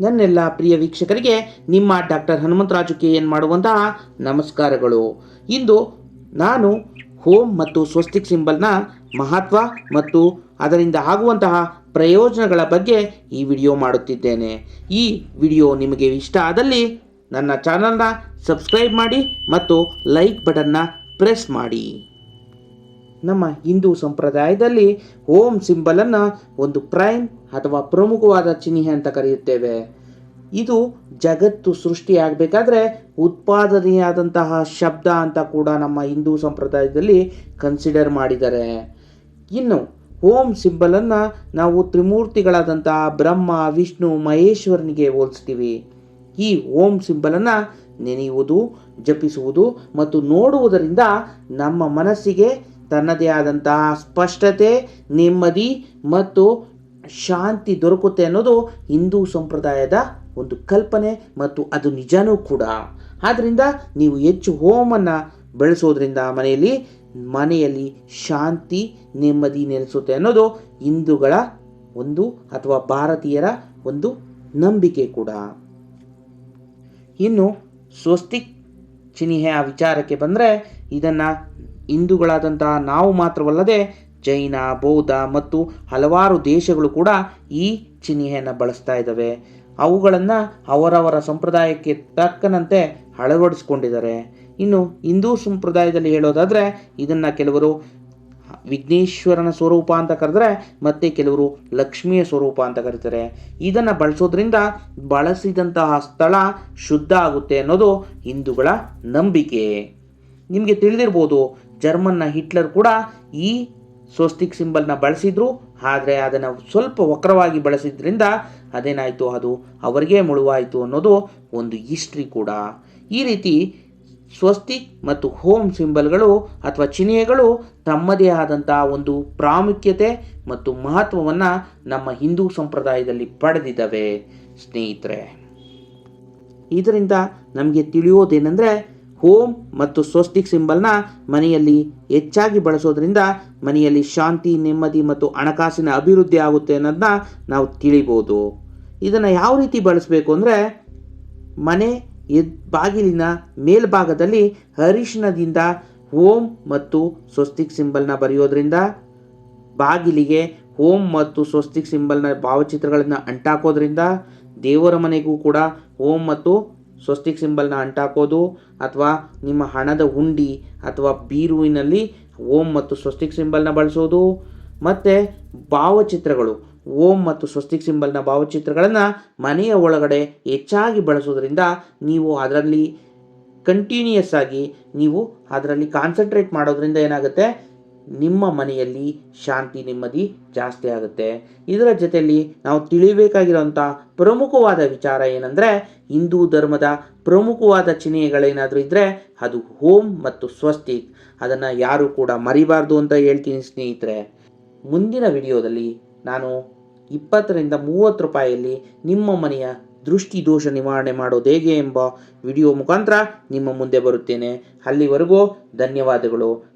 ನನ್ನೆಲ್ಲ ಪ್ರಿಯ ವೀಕ್ಷಕರಿಗೆ, ನಿಮ್ಮ ಡಾಕ್ಟರ್ ಹನುಮಂತರಾಜು ಕೆ ಎನ್ ಮಾಡುವಂತಹ ನಮಸ್ಕಾರಗಳು. ಇಂದು ನಾನು ಹೋಮ್ ಮತ್ತು ಸ್ವಸ್ತಿಕ್ ಸಿಂಬಲ್ನ ಮಹತ್ವ ಮತ್ತು ಅದರಿಂದ ಆಗುವಂತಹ ಪ್ರಯೋಜನಗಳ ಬಗ್ಗೆ ಈ ವಿಡಿಯೋ ಮಾಡುತ್ತಿದ್ದೇನೆ. ಈ ವಿಡಿಯೋ ನಿಮಗೆ ಇಷ್ಟ ಆದಲ್ಲಿ ನನ್ನ ಚಾನಲ್ನ ಸಬ್ಸ್ಕ್ರೈಬ್ ಮಾಡಿ ಮತ್ತು ಲೈಕ್ ಬಟನ್ನ ಪ್ರೆಸ್ ಮಾಡಿ. ನಮ್ಮ ಹಿಂದೂ ಸಂಪ್ರದಾಯದಲ್ಲಿ ಓಂ ಸಿಂಬಲನ್ನು ಒಂದು ಪ್ರೈಮ್ ಅಥವಾ ಪ್ರಮುಖವಾದ ಚಿಹ್ನೆ ಅಂತ ಕರೆಯುತ್ತೇವೆ. ಇದು ಜಗತ್ತು ಸೃಷ್ಟಿಯಾಗಬೇಕಾದ್ರೆ ಉತ್ಪಾದನೆಯಾದಂತಹ ಶಬ್ದ ಅಂತ ಕೂಡ ನಮ್ಮ ಹಿಂದೂ ಸಂಪ್ರದಾಯದಲ್ಲಿ ಕನ್ಸಿಡರ್ ಮಾಡಿದ್ದಾರೆ ಇನ್ನು ಓಂ ಸಿಂಬಲನ್ನು ನಾವು ತ್ರಿಮೂರ್ತಿಗಳಾದಂತಹ ಬ್ರಹ್ಮ, ವಿಷ್ಣು, ಮಹೇಶ್ವರನಿಗೆ ಹೋಲಿಸ್ತೀವಿ. ಈ ಓಂ ಸಿಂಬಲನ್ನು ನೆನೆಯುವುದು, ಜಪಿಸುವುದು ಮತ್ತು ನೋಡುವುದರಿಂದ ನಮ್ಮ ಮನಸ್ಸಿಗೆ ತನ್ನದೇ ಆದಂತಹ ಸ್ಪಷ್ಟತೆ, ನೆಮ್ಮದಿ ಮತ್ತು ಶಾಂತಿ ದೊರಕುತ್ತೆ ಅನ್ನೋದು ಹಿಂದೂ ಸಂಪ್ರದಾಯದ ಒಂದು ಕಲ್ಪನೆ ಮತ್ತು ಅದು ನಿಜನೂ ಕೂಡ. ಆದ್ದರಿಂದ ನೀವು ಹೆಚ್ಚು ಹೋಮನ್ನು ಬೆಳೆಸೋದ್ರಿಂದ ಮನೆಯಲ್ಲಿ ಮನೆಯಲ್ಲಿ ಶಾಂತಿ, ನೆಮ್ಮದಿ ನೆಲೆಸುತ್ತೆ ಅನ್ನೋದು ಹಿಂದೂಗಳ ಒಂದು ಅಥವಾ ಭಾರತೀಯರ ಒಂದು ನಂಬಿಕೆ ಕೂಡ. ಇನ್ನು ಸ್ವಸ್ತಿಕ್ ಆ ವಿಚಾರಕ್ಕೆ ಬಂದರೆ ಇದನ್ನು ಹಿಂದೂಗಳಾದಂತಹ ನಾವು ಮಾತ್ರವಲ್ಲದೆ ಜೈನ, ಬೌದ್ಧ ಮತ್ತು ಹಲವಾರು ದೇಶಗಳು ಕೂಡ ಈ ಚಿಹ್ನೆಯನ್ನು ಬಳಸ್ತಾ ಇದ್ದಾವೆ. ಅವುಗಳನ್ನು ಅವರವರ ಸಂಪ್ರದಾಯಕ್ಕೆ ತಕ್ಕನಂತೆ ಅಳವಡಿಸ್ಕೊಂಡಿದ್ದಾರೆ. ಇನ್ನು ಹಿಂದೂ ಸಂಪ್ರದಾಯದಲ್ಲಿ ಹೇಳೋದಾದರೆ ಇದನ್ನು ಕೆಲವರು ವಿಘ್ನೇಶ್ವರನ ಸ್ವರೂಪ ಅಂತ ಕರೆದ್ರೆ ಮತ್ತೆ ಕೆಲವರು ಲಕ್ಷ್ಮಿಯ ಸ್ವರೂಪ ಅಂತ ಕರೀತಾರೆ. ಇದನ್ನು ಬಳಸೋದ್ರಿಂದ ಬಳಸಿದಂತಹ ಸ್ಥಳ ಶುದ್ಧ ಆಗುತ್ತೆ ಅನ್ನೋದು ಹಿಂದೂಗಳ ನಂಬಿಕೆ. ನಿಮಗೆ ತಿಳಿದಿರ್ಬೋದು ಜರ್ಮನ್ನ ಹಿಟ್ಲರ್ ಕೂಡ ಈ ಸ್ವಸ್ತಿಕ್ ಸಿಂಬಲ್ನ ಬಳಸಿದ್ರು, ಆದರೆ ಅದನ್ನು ಸ್ವಲ್ಪ ವಕ್ರವಾಗಿ ಬಳಸಿದ್ರಿಂದ ಅದೇನಾಯಿತು, ಅದು ಅವರಿಗೆ ಮುಳುವಾಯಿತು ಅನ್ನೋದು ಒಂದು ಹಿಸ್ಟ್ರಿ ಕೂಡ. ಈ ರೀತಿ ಸ್ವಸ್ತಿಕ್ ಮತ್ತು ಹೋಮ್ ಸಿಂಬಲ್ಗಳು ಅಥವಾ ಚಿಹ್ನೆಗಳು ತಮ್ಮದೇ ಆದಂತಹ ಒಂದು ಪ್ರಾಮುಖ್ಯತೆ ಮತ್ತು ಮಹತ್ವವನ್ನು ನಮ್ಮ ಹಿಂದೂ ಸಂಪ್ರದಾಯದಲ್ಲಿ ಪಡೆದಿದ್ದಾವೆ, ಸ್ನೇಹಿತರೆ. ಇದರಿಂದ ನಮಗೆ ತಿಳಿಯೋದೇನೆಂದರೆ ಹೋಮ್ ಮತ್ತು ಸ್ವಸ್ತಿಕ್ ಸಿಂಬಲ್ನ ಮನೆಯಲ್ಲಿ ಹೆಚ್ಚಾಗಿ ಬಳಸೋದ್ರಿಂದ ಮನೆಯಲ್ಲಿ ಶಾಂತಿ, ನೆಮ್ಮದಿ ಮತ್ತು ಹಣಕಾಸಿನ ಅಭಿವೃದ್ಧಿ ಆಗುತ್ತೆ ಅನ್ನೋದನ್ನ ನಾವು ತಿಳಿಬೋದು. ಇದನ್ನು ಯಾವ ರೀತಿ ಬಳಸಬೇಕು ಅಂದರೆ ಮನೆ ಎದ್, ಬಾಗಿಲಿನ ಮೇಲ್ಭಾಗದಲ್ಲಿ ಅರಿಶಿಣದಿಂದ ಓಂ ಮತ್ತು ಸ್ವಸ್ತಿಕ್ ಸಿಂಬಲ್ನ ಬರೆಯೋದ್ರಿಂದ ಬಾಗಿಲಿಗೆ ಓಂ ಮತ್ತು ಸ್ವಸ್ತಿಕ್ ಸಿಂಬಲ್ನ ಭಾವಚಿತ್ರಗಳನ್ನು ಅಂಟಾಕೋದ್ರಿಂದ ದೇವರ ಮನೆಗೂ ಕೂಡ ಓಂ ಮತ್ತು ಸ್ವಸ್ತಿಕ್ ಸಿಂಬಲ್ನ ಅಂಟಾಕೋದು ಅಥವಾ ನಿಮ್ಮ ಹಣದ ಹುಂಡಿ ಅಥವಾ ಬೀರುವಿನಲ್ಲಿ ಓಂ ಮತ್ತು ಸ್ವಸ್ತಿಕ್ ಸಿಂಬಲ್ನ ಬಳಸೋದು. ಮತ್ತು ಭಾವಚಿತ್ರಗಳು. ಓಂ ಮತ್ತು ಸ್ವಸ್ತಿಕ್ ಸಿಂಬಲ್ನ ಭಾವಚಿತ್ರಗಳನ್ನು ಮನೆಯ ಒಳಗಡೆ ಹೆಚ್ಚಾಗಿ ಬಳಸೋದ್ರಿಂದ ನೀವು ಅದರಲ್ಲಿ ಕಂಟಿನ್ಯೂಯಸ್ ಆಗಿ ನೀವು ಅದರಲ್ಲಿ ಕಾನ್ಸಂಟ್ರೇಟ್ ಮಾಡೋದ್ರಿಂದ ಏನಾಗುತ್ತೆ? ನಿಮ್ಮ ಮನೆಯಲ್ಲಿ ಶಾಂತಿ ನೆಮ್ಮದಿ ಜಾಸ್ತಿ ಆಗುತ್ತೆ. ಇದರ ಜೊತೆಯಲ್ಲಿ ನಾವು ತಿಳಿಬೇಕಾಗಿರೋಂಥ ಪ್ರಮುಖವಾದ ವಿಚಾರ ಏನಂದರೆ, ಹಿಂದೂ ಧರ್ಮದ ಪ್ರಮುಖವಾದ ಚಿಹ್ನೆಗಳೇನಾದರೂ ಇದ್ದರೆ ಅದು ಹೋಮ್ ಮತ್ತು ಸ್ವಸ್ತಿಕ್ ಅದನ್ನು ಯಾರೂ ಕೂಡ ಮರಿಬಾರ್ದು ಅಂತ ಹೇಳ್ತೀನಿ ಸ್ನೇಹಿತರೆ. ಮುಂದಿನ ವಿಡಿಯೋದಲ್ಲಿ ನಾನು ಇಪ್ಪತ್ತರಿಂದ ಮೂವತ್ತು ರೂಪಾಯಿಯಲ್ಲಿ ನಿಮ್ಮ ಮನೆಯ ದೃಷ್ಟಿ ದೋಷ ನಿವಾರಣೆ ಮಾಡೋದು ಹೇಗೆ ಎಂಬ ವಿಡಿಯೋ ಮುಖಾಂತರ ನಿಮ್ಮ ಮುಂದೆ ಬರುತ್ತೇನೆ. ಅಲ್ಲಿವರೆಗೂ ಧನ್ಯವಾದಗಳು.